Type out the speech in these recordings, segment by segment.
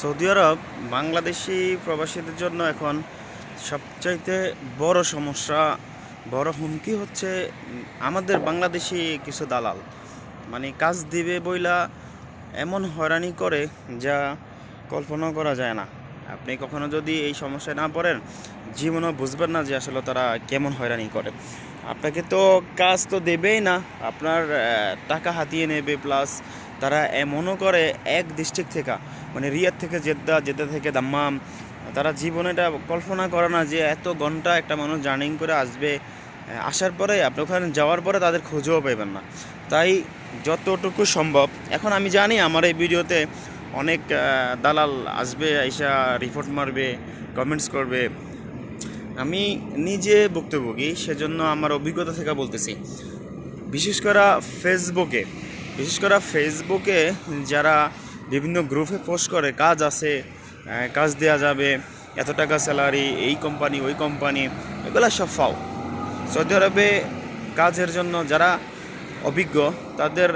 Saudi আরব বাংলাদেশি প্রবাসীদের জন্য এখন সবচাইতে বড় সমস্যা, বড় হুমকি হচ্ছে আমাদের বাংলাদেশি কিছু দালাল। মানে কাজ দিবে বইলা এমন হয়রানি করে যা কল্পনা করা যায় না। আপনি কখনো যদি এই সমস্যায় না পড়েন, জীবনও বুঝবেন না যে আসলে তারা কেমন হয়রানি করে। আপনাকে তো কাজ তো দেবেই না, আপনার টাকা হাতিয়ে নেবে, প্লাস তারা এমনও করে এক ডিস্ট্রিক্ট থেকে মানে রিয়াদ থেকে জেদ্দা জেদ্দা থেকে দাম্মাম, তারা জীবনে এটা কল্পনা করে না যে এত ঘণ্টা একটা মানুষ জার্নিং করে আসবে আসার পরে, আপনি ওখানে যাওয়ার পরে তাদের খোঁজও পাবেন না। তাই যতটুকু সম্ভব, এখন আমি জানি আমার এই ভিডিওতে অনেক দালাল আসবে, আইসা রিপোর্ট মারবে কমেন্টস করবে। আমি নিজে ভুক্তভোগী, সেজন্য আমার অভিজ্ঞতা থেকে বলতেছি। বিশেষ করে ফেসবুকে বিশেষ করে ফেসবুকে যারা বিভিন্ন গ্রুপে পোস্ট করে, কাজ আছে কাজ দেওয়া যাবে, এত টাকা স্যালারি এই কোম্পানি ওই কোম্পানি এগুলো সব ফাও সৌদি আরবে কাজের জন্য যারা অভিজ্ঞ, তাদের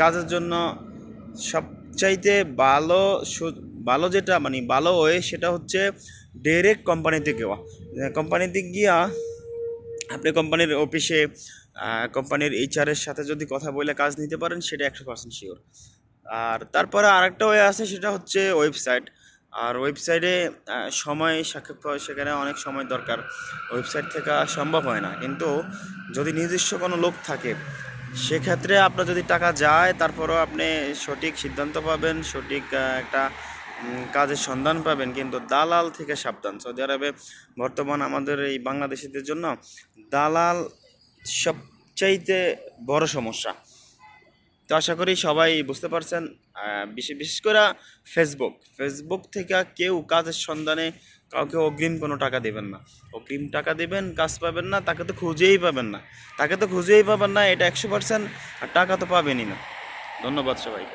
কাজের জন্য সবচাইতে ভালো ভালো যেটা মানে ভালো ওয়ে সেটা হচ্ছে ডাইরেক্ট কোম্পানিতে গেওয়া কোম্পানিতে গিয়া আপনি কোম্পানির অফিসে কোম্পানির এইচআরের সাথে যদি কথা বলে কাজ নিতে পারেন, সেটা একশো পার্সেন্ট শিওর আর তারপরে আরেকটা ওয়ে আছে, সেটা হচ্ছে ওয়েবসাইট আর ওয়েবসাইটে সময় সাক্ষেপ সেখানে অনেক সময় দরকার। ওয়েবসাইট থেকে সম্ভব হয় না। কিন্তু যদি নিজস্ব কোনো লোক থাকে, সেক্ষেত্রে আপনার যদি টাকা যায়, তারপরেও আপনি সঠিক সিদ্ধান্ত পাবেন, সঠিক একটা কাজের সন্ধান পাবেন। কিন্তু দালাল থেকে সাবধান। সৌদি আরবে বর্তমান আমাদের এই বাংলাদেশিদের জন্য দালাল সবচাইতে বড় সমস্যা। তো আশা করি সবাই বুঝতে পারছেন বিশেষ বিশেষ করে ফেসবুক ফেসবুক থেকে কেউ কাজের সন্ধানে কাউকে অগ্রিম কোনো টাকা দেবেন না। অগ্রিম টাকা দেবেন, কাজ পাবেন না, তাকে তো খুঁজেই পাবেন না। তাকে তো খুঁজেই পাবেন না, এটা একশো পার্সেন্ট টাকা তো পাবেনই না। ধন্যবাদ সবাইকে।